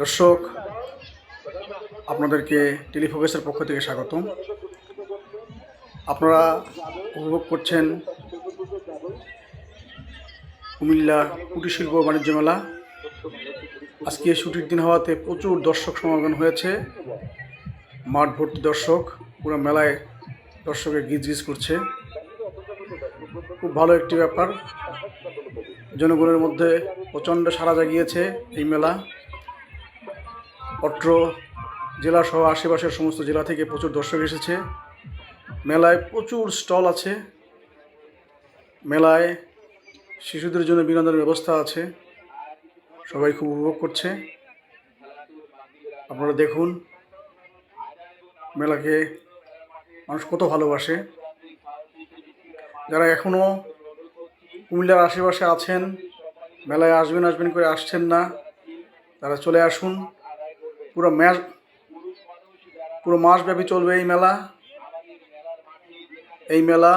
দর্শক, আপনাদেরকে টেলিফোকাসের পক্ষ থেকে স্বাগতম। আপনারা উপভোগ করছেন কুমিল্লা কুটির শিল্প বাণিজ্য মেলা। আজকে ছুটির দিন হওয়াতে প্রচুর দর্শক সমাগম হয়েছে। মাঠ ভর্তি দর্শক, পুরো মেলায় দর্শকের গিজ গিজ করছে। খুব ভালো একটি ব্যাপার। জনগণের মধ্যে প্রচণ্ড সাড়া জাগিয়েছে এই মেলা। অত্র জেলা সহ আশেপাশের সমস্ত জেলা থেকে প্রচুর দর্শক এসেছে। মেলায় প্রচুর স্টল আছে। মেলায় শিশুদের জন্য বিনোদনের ব্যবস্থা আছে। সবাই খুব উপভোগ করছে। আপনারা দেখুন, মেলাকে মানুষ কত ভালোবাসে। যারা এখনও কুমিল্লার আশেপাশে আছেন, মেলায় আসবেন আসবেন করে আসছেন না, তারা চলে আসুন। পুরো ম্যাচ, পুরো মাসব্যাপী চলবে এই মেলা। এই মেলা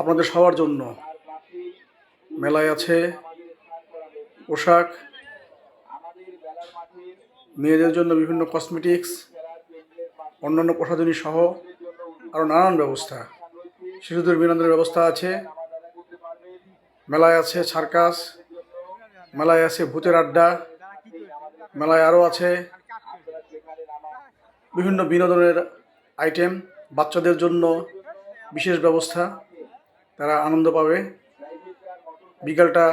আপনাদের সবার জন্য। মেলায় আছে পোশাক, মেয়েদের জন্য বিভিন্ন কসমেটিক্স অন্যান্য প্রসাধনী সহ আরও নানান ব্যবস্থা। শিশুদের বিনোদনের ব্যবস্থা আছে। মেলায় আছে সার্কাস, মেলায় আছে ভূতের আড্ডা, মেলায় আরও আছে বিভিন্ন বিনোদনের আইটেম বাচ্চাদের জন্য বিশেষ ব্যবস্থা, তারা আনন্দ পাবে। বিকালটা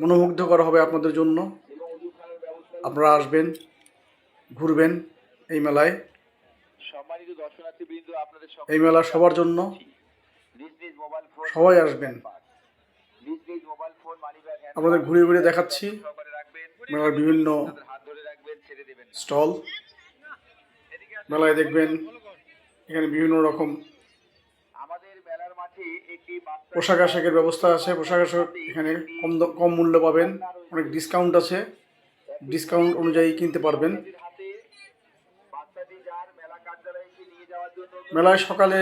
মনোমুগ্ধকর হবে আপনাদের জন্য। আপনারা আসবেন, ঘুরবেন এই মেলায়। সম্মানিত দর্শনার্থীবৃন্দ আপনাদের এই মেলা সবার জন্য সবাই আসবেন। আপনাদের ঘুরে ঘুরে দেখাচ্ছি। মেলার বিভিন্ন। স্টল। মেলায় দেখবেন এখানে বিভিন্ন রকম পোশাক আশাকের ব্যবস্থা আছে। পোশাক আশাক এখানে কম কম মূল্য পাবেন। অনেক ডিসকাউন্ট আছে। ডিসকাউন্ট অনুযায়ী কিনতে পারবেন হাতে বাচ্চাটি যার মেলা কার্যালয়কে নিয়ে যাওয়ার জন্য মেলায় সকালে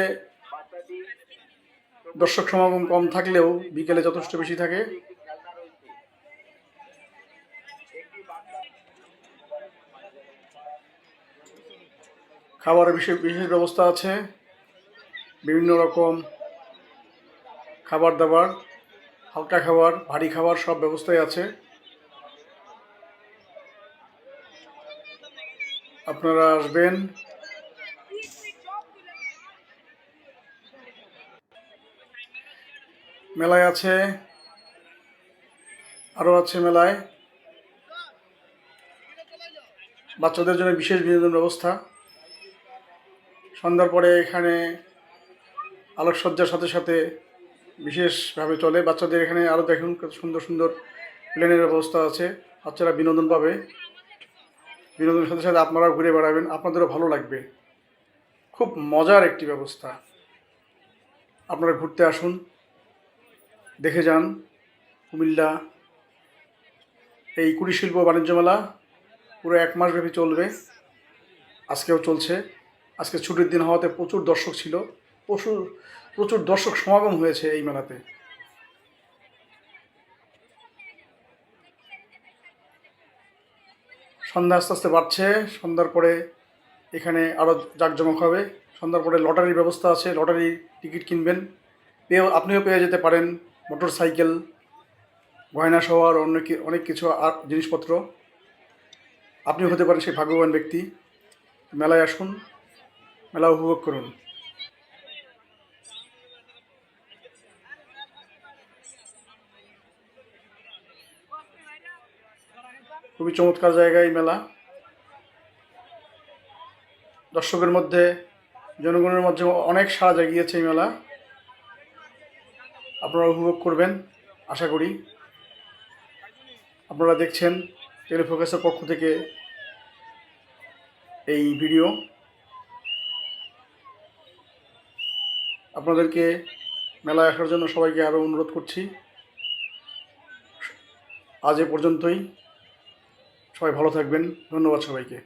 দর্শক সমাগম কম থাকলেও বিকেলে যথেষ্ট বেশি থাকে। খাবারের বিশেষ বিশেষ ব্যবস্থা আছে। বিভিন্ন রকম খাবার দাবার হালকা খাবার, ভারী খাবার সব ব্যবস্থাই আছে। আপনারা আসবেন। মেলায় আছে? আরও আছে মেলায়? বাচ্চাদের জন্য বিশেষ বিনোদন ব্যবস্থা। সন্ধ্যার পরে এখানে আলোকসজ্জার সাথে সাথে বিশেষভাবে চলে। বাচ্চাদের এখানে আরও দেখুন সুন্দর সুন্দর প্লেনের ব্যবস্থা আছে। বাচ্চারা বিনোদন পাবে। বিনোদনের সাথে সাথে আপনারাও ঘুরে বেড়াবেন। আপনাদেরও ভালো লাগবে। খুব মজার একটি ব্যবস্থা। আপনারা ঘুরতে আসুন। দেখে যান, কুমিল্লা, এই কুড়ি শিল্প বাণিজ্য মেলা পুরো এক মাস ব্যাপী চলবে। আজকেও চলছে। আজকে ছুটির দিন হওয়াতে প্রচুর দর্শক ছিল। প্রচুর প্রচুর দর্শক সমাগম হয়েছে এই মেলাতে। সন্ধ্যা আস্তে আস্তে বাড়ছে। সন্ধ্যার পরে এখানে আরও জাঁকজমক হবে। সন্ধ্যার পরে লটারির ব্যবস্থা আছে। লটারি টিকিট কিনবেন। পেয়েও আপনিও পেয়ে যেতে পারেন। মোটর সাইকেল গয়না সহ আর অন্য অনেক কিছু আর জিনিসপত্র। আপনি হতে পারেন সেই ভাগ্যবান ব্যক্তি। মেলায় আসুন, মেলা উপভোগ করুন। খুবই চমৎকার জায়গা এই মেলা। দর্শকের মধ্যে, জনগণের মধ্যে অনেক সাড়া জাগিয়েছে এই মেলা। আপনারা উপভোগ করবেন, আশা করি। আপনারা দেখছেন টেলিফোকাসের পক্ষ থেকে এই ভিডিও। আপনাদেরকে মেলায় আসার জন্য সবাইকে আরও অনুরোধ করছি। আজ এ পর্যন্তই। সবাই ভালো থাকবেন। ধন্যবাদ সবাইকে।